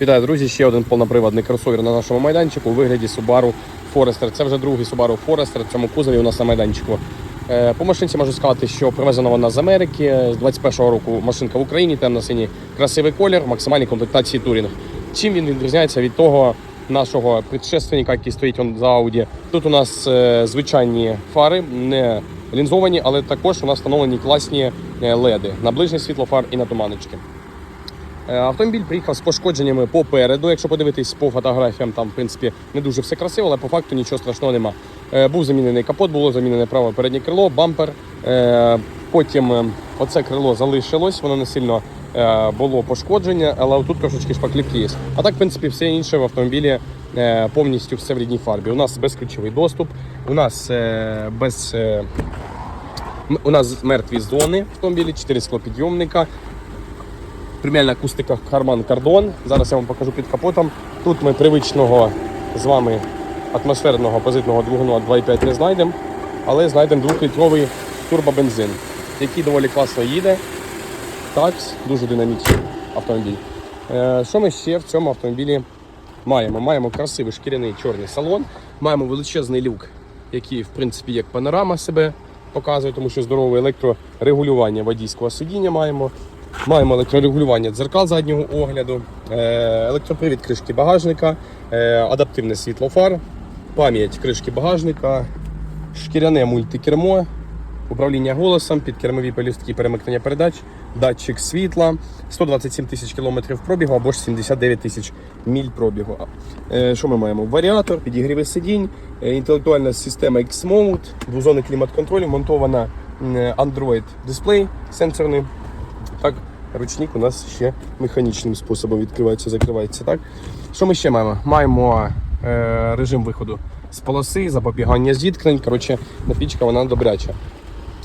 Вітаю, друзі! Ще один повноприводний кросовер на нашому майданчику у вигляді Subaru Forester. Це вже другий Subaru Forester в цьому кузові у нас на майданчику. Е, По машинці можу сказати, що привезена вона з Америки. З 21-го року машинка в Україні, темно-синій красивий колір, в максимальній комплектації Турінг. Чим він відрізняється від того нашого предшественника, який стоїть за Audi? Тут у нас е, звичайні фари, не лінзовані, але також у нас встановлені класні е, леди на ближнє світло фар і на туманочки. Е, Автомобіль приїхав з пошкодженнями попереду. Якщо подивитись по фотографіям, там в принципі не дуже все красиво, але по факту нічого страшного нема. Е, Був замінений капот, було замінене праве переднє крило, бампер. Е, Потім оце крило залишилось, воно не сильно було пошкодження, але тут трошечки шпаклівки є. А так, в принципі, все інше в автомобілі повністю все в рідній фарбі. У нас безключовий доступ, у нас без. У нас мертві зони в автомобілі, 4 склопідйомника, преміальна акустика Harman Kardon. Зараз я вам покажу під капотом. Тут ми привичного з вами атмосферного позитного двигуна 2.5 не знайдемо, але знайдемо 2-літровий турбобензин, який доволі класно їде. Такс, дуже динамічний автомобіль. Е, Що ми ще в цьому автомобілі маємо? Маємо красивий шкіряний чорний салон, маємо величезний люк, який, в принципі, як панорама себе показує, тому що здорове електрорегулювання водійського сидіння маємо. Маємо електрорегулювання дзеркал заднього огляду, е, електропривід кришки багажника, е, адаптивне світло фар, пам'ять кришки багажника, шкіряне мультикермо, управління голосом, підкермові пелюстки перемикнення передач, датчик світла, 127 тисяч кілометрів пробігу або ж 79 тисяч міль пробігу. Е, Що ми маємо? Варіатор, підігріви сидінь, інтелектуальна система X-Mode, двозонний клімат-контроль, монтована Android дисплей сенсорний. Так, ручник у нас ще механічним способом відкривається, закривається. Так? Що ми ще маємо? Маємо е, режим виходу з полоси, запобігання зіткнень. Коротше, напічка вона добряча.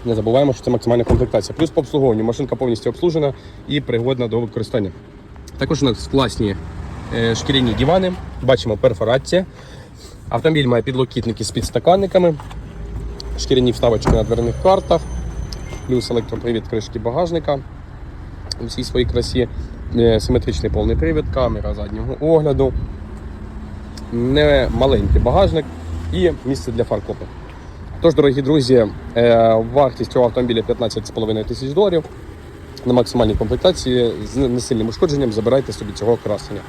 Не забуваємо, що це максимальна комплектація. Плюс по обслуговуванню. Машинка повністю обслужена і пригодна до використання. Також у нас класні е, шкіряні дивани. Бачимо перфорація. Автомобіль має підлокітники з підстаканниками, шкіряні вставочки на дверних картах, плюс електропривід кришки багажника у всій своїй красі, Е, симетричний повний привід, камера заднього огляду, не маленький багажник і місце для фаркопу. Тож, дорогі друзі, е, вартість цього автомобіля 15,5 тисяч доларів. На максимальній комплектації з несильним ушкодженням забирайте собі цього красення.